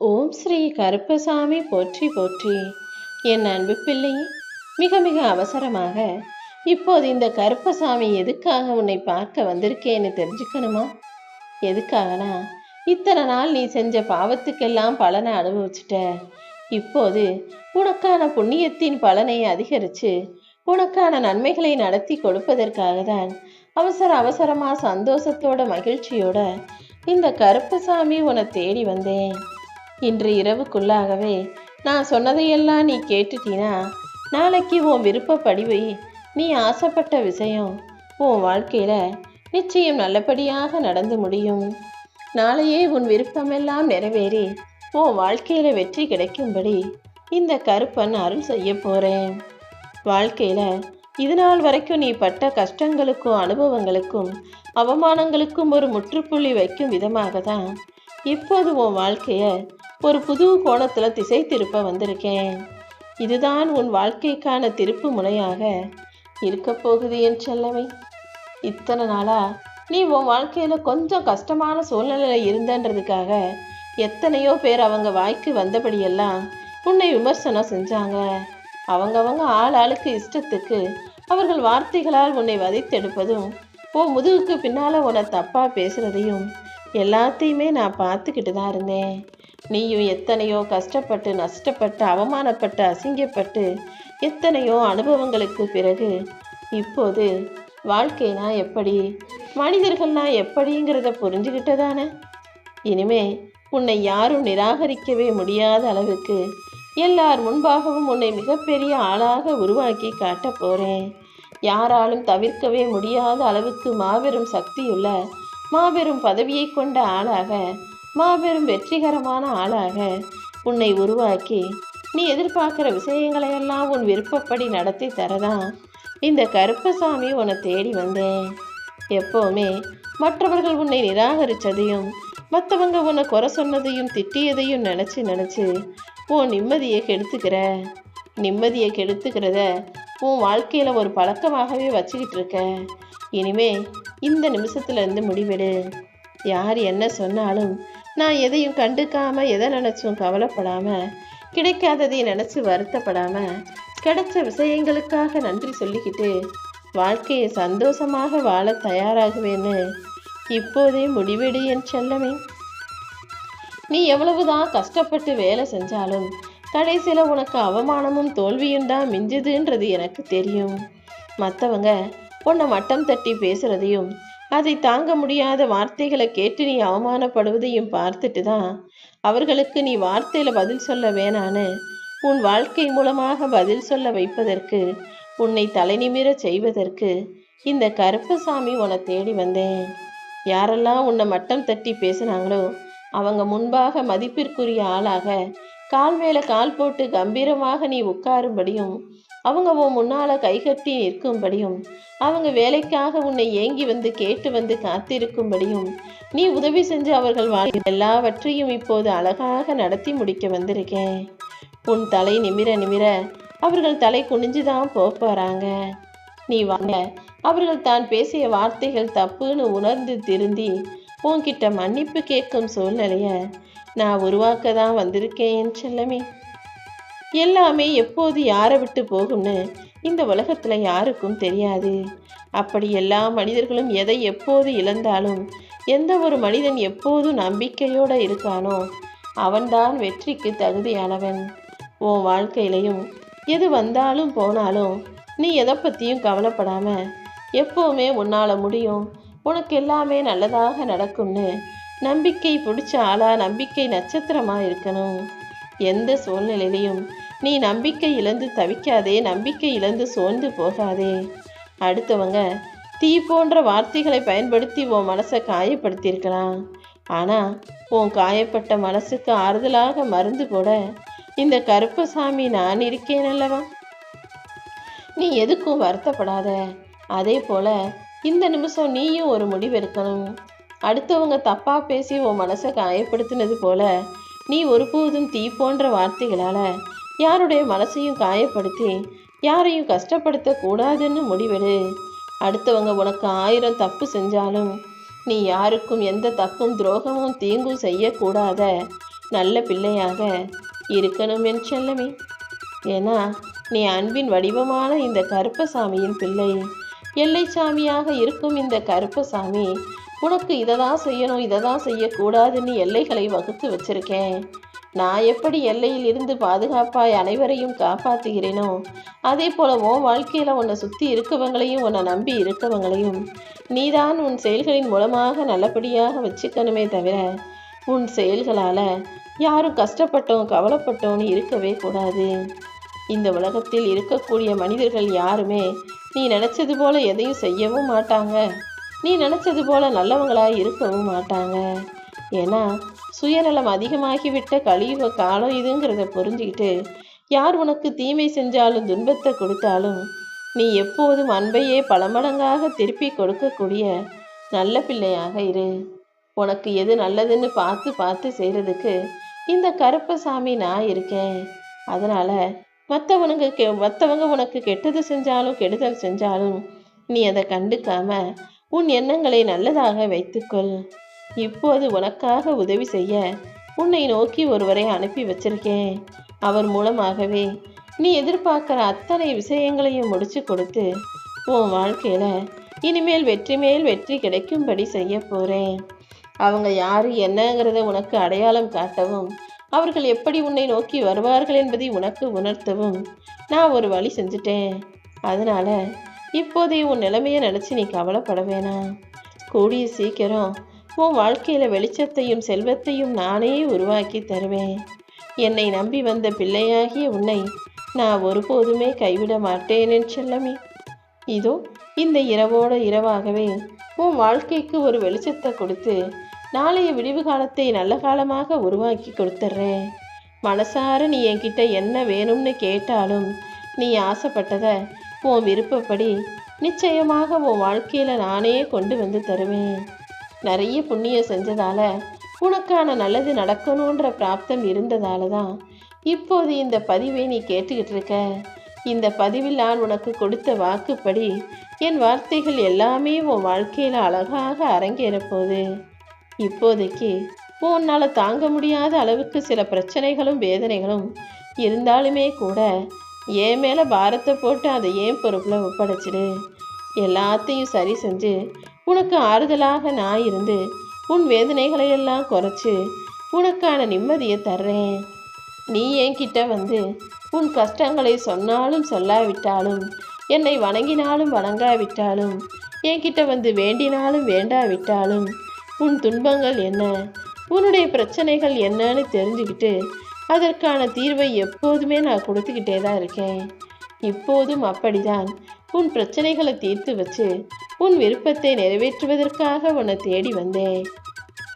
ஓம் ஸ்ரீ கருப்பசாமி போற்றி போற்றி. என் அன்பு பிள்ளையே மிக மிக அவசரமாக இப்போது இந்த கருப்பசாமி எதுக்காக உன்னை பார்க்க வந்திருக்கேன்னு தெரிஞ்சுக்கணுமா? எதுக்காகனா? இத்தனை நாள் நீ செஞ்ச பாவத்துக்கெல்லாம் பலனை அனுபவிச்சிட்ட. இப்போது உனக்கான புண்ணியத்தின் பலனை அதிகரித்து உனக்கான நன்மைகளை நடத்தி கொடுப்பதற்காக தான் அவசர அவசரமாக சந்தோஷத்தோட மகிழ்ச்சியோட இந்த கருப்பசாமி உன்னை தேடி வந்தேன். இன்று இரவுக்குள்ளாகவே நான் சொன்னதையெல்லாம் நீ கேட்டுட்டீனா? நாளைக்கு உன் விருப்பப்படி நீ ஆசைப்பட்ட விஷயம் உன் வாழ்க்கையில் நிச்சயம் நல்லபடியாக நடந்து முடியும். நாளையே உன் விருப்பமெல்லாம் நிறைவேறி உன் வாழ்க்கையில் வெற்றி கிடைக்கும்படி இந்த கருப்பன் அருள் செய்ய போகிறேன் வாழ்க்கையில் இது நாள் வரைக்கும் நீ பட்ட கஷ்டங்களுக்கும் அனுபவங்களுக்கும் அவமானங்களுக்கும் ஒரு முற்றுப்புள்ளி வைக்கும் விதமாக தான் இப்போது உன் வாழ்க்கையை ஒரு புது கோணத்தில் திசை திருப்ப வந்திருக்கேன். இதுதான் உன் வாழ்க்கைக்கான திருப்பு முனையாக இருக்க போகுது என் செல்லவை இத்தனை நாளாக நீ உன் வாழ்க்கையில் கொஞ்சம் கஷ்டமான சூழ்நிலையில் இருந்தன்றதுக்காக எத்தனையோ பேர் அவங்க வாய்க்கு வந்தபடியெல்லாம் உன்னை விமர்சனம் செஞ்சாங்க. அவங்கவங்க ஆள் ஆளுக்கு இஷ்டத்துக்கு அவர்கள் வார்த்தைகளால் உன்னை வதைத்தெடுப்பதும் உன் முதுகுக்கு பின்னால் உன்னை தப்பாக பேசுகிறதையும் எல்லாத்தையுமே நான் பார்த்துக்கிட்டு தான் இருந்தேன். நீயும் எத்தனையோ கஷ்டப்பட்டு நஷ்டப்பட்டு அவமானப்பட்டு அசிங்கப்பட்டு எத்தனையோ அனுபவங்களுக்கு பிறகு இப்போது வாழ்க்கைனா எப்படி மனிதர்கள்னா எப்படிங்கிறத புரிஞ்சுக்கிட்டதானே இனிமே உன்னை யாரும் நிராகரிக்கவே முடியாத அளவுக்கு எல்லார் முன்பாகவும் உன்னை மிகப்பெரிய ஆளாக உருவாக்கி காட்டப் போகிறேன் யாராலும் தவிர்க்கவே முடியாத அளவுக்கு மாபெரும் சக்தியுள்ள மாபெரும் பதவியை கொண்ட ஆளாக மாபெரும் வெற்றிகரமான ஆளாக உன்னை உருவாக்கி நீ எதிர்பார்க்குற விஷயங்களையெல்லாம் உன் விருப்பப்படி நடத்தி தரதான் இந்த கருப்பசாமி உன்னை தேடி வந்தேன். எப்போவுமே மற்றவர்கள் உன்னை நிராகரித்ததையும் மற்றவங்க உன்னை குறை சொன்னதையும் திட்டியதையும் நினச்சி நினச்சி உன் நிம்மதியை கெடுத்துக்கிற நிம்மதியை கெடுத்துக்கிறத உன் வாழ்க்கையில் ஒரு பழக்கமாகவே வச்சுக்கிட்டு இருக்க. இனிமே இந்த நிமிஷத்துலேருந்து முடிவெடு. யார் என்ன சொன்னாலும் நான் எதையும் கண்டுக்காமல் எதை நினச்சும் கவலைப்படாமல் கிடைக்காததை நினச்சி வருத்தப்படாமல் கிடைச்ச விஷயங்களுக்காக நன்றி சொல்லிக்கிட்டு வாழ்க்கையை சந்தோஷமாக வாழ தயாராகுவேன்னு இப்போதே முடிவெடு என் செல்லமே. நீ எவ்வளவுதான் கஷ்டப்பட்டு வேலை செஞ்சாலும் கடைசியில் உனக்கு அவமானமும் தோல்வியும் தான் மிஞ்சுதுன்றது எனக்கு தெரியும். மற்றவங்க உன்னை மட்டம் தட்டி பேசுறதையும் அதை தாங்க முடியாத வார்த்தைகளை கேட்டு நீ அவமானப்படுவதையும் பார்த்துட்டு தான் அவர்களுக்கு நீ வார்த்தையில பதில் சொல்ல வேணான்னு உன் வாழ்க்கை மூலமாக பதில் சொல்ல வைப்பதற்கு உன்னை தலைநிமிர செய்வதற்கு இந்த கருப்பசாமி உன்னை தேடி வந்தேன். யாரெல்லாம் உன்னை மட்டம் தட்டி பேசுனாங்களோ அவங்க முன்பாக மதிப்பிற்குரிய ஆளாக கால் மேல கால் போட்டு கம்பீரமாக நீ உட்காரும்படியும் அவங்க உன் முன்னால கைகட்டி நிற்கும்படியும் அவங்க வேலைக்காக உன்னை ஏங்கி வந்து கேட்டு வந்து காத்திருக்கும்படியும் நீ உதவி செஞ்சு அவர்கள் வாழ்க்கை எல்லாவற்றையும் இப்போது அழகாக நடத்தி முடிக்க வந்திருக்கேன். உன் தலை நிமிர நிமிர அவர்கள் தலை குனிஞ்சுதான் போறாங்க நீ வாங்க அவர்கள் தான் பேசிய வார்த்தைகள் தப்புன்னு உணர்ந்து திருந்தி உன்கிட்ட மன்னிப்பு கேட்கும் சூழ்நிலைய நான் உருவாக்க தான் வந்திருக்கேன் செல்லமே. எல்லாமே எப்போது யாரை விட்டு போகும்னு இந்த உலகத்தில் யாருக்கும் தெரியாது. அப்படி எல்லா மனிதர்களும் எதை எப்போது இழந்தாலும் எந்த ஒரு மனிதன் எப்போதும் நம்பிக்கையோடு இருக்கானோ அவன்தான் வெற்றிக்கு தகுதியானவன். உன் வாழ்க்கையிலையும் எது வந்தாலும் போனாலும் நீ எதை பற்றியும் கவலைப்படாமல் எப்போவுமே உன்னால் முடியும் உனக்கு எல்லாமே நல்லதாக நடக்கும்னு நம்பிக்கை பிடிச்ச ஆளா நம்பிக்கை நட்சத்திரமா இருக்கணும். எந்த சூழ்நிலையிலையும் நீ நம்பிக்கை இழந்து தவிக்காதே நம்பிக்கை இழந்து சோர்ந்து போகாதே. அடுத்தவங்க தீ போன்ற வார்த்தைகளை பயன்படுத்தி உன் மனசை காயப்படுத்தியிருக்கலாம். ஆனால் உன் காயப்பட்ட மனசுக்கு ஆறுதலாக மருந்து போட இந்த கருப்பசாமி நான் இருக்கேன் அல்லவா? நீ எதுக்கும் வருத்தப்படாத. அதே போல இந்த நிமிஷம் நீயும் ஒரு முடிவெடுக்கணும். அடுத்தவங்க தப்பாக பேசி உன் மனசை காயப்படுத்தினது போல நீ ஒருபோதும் தீ போன்ற வார்த்தைகளால் யாருடைய மனசையும் காயப்படுத்தி யாரையும் கஷ்டப்படுத்த கூடாதுன்னு முடிவெடு. அடுத்தவங்க உனக்கு ஆயிரம் தப்பு செஞ்சாலும் நீ யாருக்கும் எந்த தப்பும் துரோகமும் தீங்கும் செய்யக்கூடாத நல்ல பிள்ளையாக இருக்கணும் என் செல்லமே. ஏன்னா நீ அன்பின் வடிவமான இந்த கருப்பசாமியின் பிள்ளை. எல்லை சாமியாக இருக்கும் இந்த கருப்பசாமி உனக்கு இதை தான் செய்யணும் இதை தான் செய்யக்கூடாதுன்னு எல்லைகளை வகுத்து வச்சிருக்கேன். நான் எப்படி எல்லையில் இருந்து பாதுகாப்பாய் அனைவரையும் காப்பாற்றுகிறேனோ அதே போல உன் வாழ்க்கையில் உன்னை சுற்றி இருக்கவங்களையும் உன்னை நம்பி இருக்கவங்களையும் நீதான் உன் செயல்களின் மூலமாக நல்லபடியாக வச்சுக்கணுமே தவிர உன் செயல்களால் யாரும் கஷ்டப்பட்டோம் கவலைப்பட்டோன்னு இருக்கவே கூடாது. இந்த உலகத்தில் இருக்கக்கூடிய மனிதர்கள் யாருமே நீ நினச்சது போல் எதையும் செய்யவும் மாட்டாங்க. நீ நினச்சது போல் நல்லவங்களாக இருக்கவும் மாட்டாங்க. ஏன்னா சுயநலம் அதிகமாகிவிட்ட கலியுக காலம் இதுங்கிறத புரிஞ்சுக்கிட்டு யார் உனக்கு தீமை செஞ்சாலும் துன்பத்தை கொடுத்தாலும் நீ எப்போதும் அன்பையே பல மடங்காக திருப்பி கொடுக்கக்கூடிய நல்ல பிள்ளையாக இரு. உனக்கு எது நல்லதுன்னு பார்த்து பார்த்து செய்கிறதுக்கு இந்த கருப்பசாமி நான் இருக்கேன். அதனால் மற்றவனுங்க கெ மற்றவங்க உனக்கு கெட்டது செஞ்சாலும் கெடுதல் செஞ்சாலும் நீ அதை கண்டுக்காம உன் எண்ணங்களை நல்லதாக வைத்துக்கொள். இப்போது உனக்காக உதவி செய்ய உன்னை நோக்கி ஒருவரை அனுப்பி வச்சிருக்கேன். அவர் மூலமாகவே நீ எதிர்பார்க்குற அத்தனை விஷயங்களையும் முடிச்சு கொடுத்து உன் வாழ்க்கையில் இனிமேல் வெற்றி மேல் வெற்றி கிடைக்கும்படி செய்ய போகிறேன் அவங்க யார் என்னங்கிறத உனக்கு அடையாளம் காட்டவும் அவர்கள் எப்படி உன்னை நோக்கி வருவார்கள் என்பதை உனக்கு உணர்த்தவும். நான் ஒரு வழி செஞ்சுட்டேன். அதனால இப்போதைய உன் நிலைமையை நினச்சி நீ கவலைப்பட வேணாம். கூடிய சீக்கிரம் உன் வாழ்க்கையில் வெளிச்சத்தையும் செல்வத்தையும் நானே உருவாக்கி தருவேன். என்னை நம்பி வந்த பிள்ளையாகிய உன்னை நான் ஒருபோதுமே கைவிட மாட்டேன் என் செல்லமே. இதோ இந்த இரவோட இரவாகவே உன் வாழ்க்கைக்கு ஒரு வெளிச்சத்தை கொடுத்து நாளைய விடிவு காலத்தை நல்ல காலமாக உருவாக்கி கொடுத்துட்றேன் மனசார நீ என்கிட்ட என்ன வேணும்னு கேட்டாலும் நீ ஆசைப்பட்டதை உன் விருப்பப்படி நிச்சயமாக உன் வாழ்க்கையில் நானே கொண்டு வந்து தருவேன். நிறைய புண்ணியம் செஞ்சதால உனக்கான நல்லது நடக்கணுன்ற பிராப்தம் இருந்ததால தான் இப்போது இந்த பதிவை நீ கேட்டுக்கிட்டு இருக்க. இந்த பதிவில் நான் உனக்கு கொடுத்த வாக்குப்படி என் வார்த்தைகள் எல்லாமே உன் வாழ்க்கையில் அழகாக அரங்கேறப்போகுது இப்போதைக்கு உன்னால் தாங்க முடியாத அளவுக்கு சில பிரச்சனைகளும் வேதனைகளும் இருந்தாலுமே கூட என் மேலே பாரத்தை போட்டு அதை ஏன் பொறுப்பில் ஒப்படைச்சிடு? எல்லாத்தையும் சரி செஞ்சு உனக்கு ஆறுதலாக நான் இருந்து உன் வேதனைகளை எல்லாம் குறைச்சி உனக்கான நிம்மதியை தர்றேன். நீ என்கிட்ட வந்து உன் கஷ்டங்களை சொன்னாலும் சொல்லாவிட்டாலும் என்னை வணங்கினாலும் வணங்காவிட்டாலும் என்கிட்ட வந்து வேண்டினாலும் வேண்டாவிட்டாலும் உன் துன்பங்கள் என்ன? உன்னுடைய பிரச்சனைகள் என்னன்னு தெரிஞ்சுக்கிட்டு அதற்கான தீர்வை எப்போதுமே நான் கொடுத்துக்கிட்டே தான் இருக்கேன். இப்போதும் அப்படிதான். உன் பிரச்சனைகளை தீர்த்து வச்சு உன் விருப்பத்தை நிறைவேற்றுவதற்காக உன்னை தேடி வந்தேன்.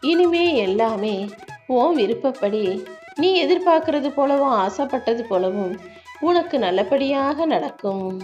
இனிமே எல்லாமே உன் விருப்பப்படி நீ எதிர்பார்க்கறது போலவும் ஆசைப்பட்டது போலவும் உனக்கு நல்லபடியாக நடக்கும்.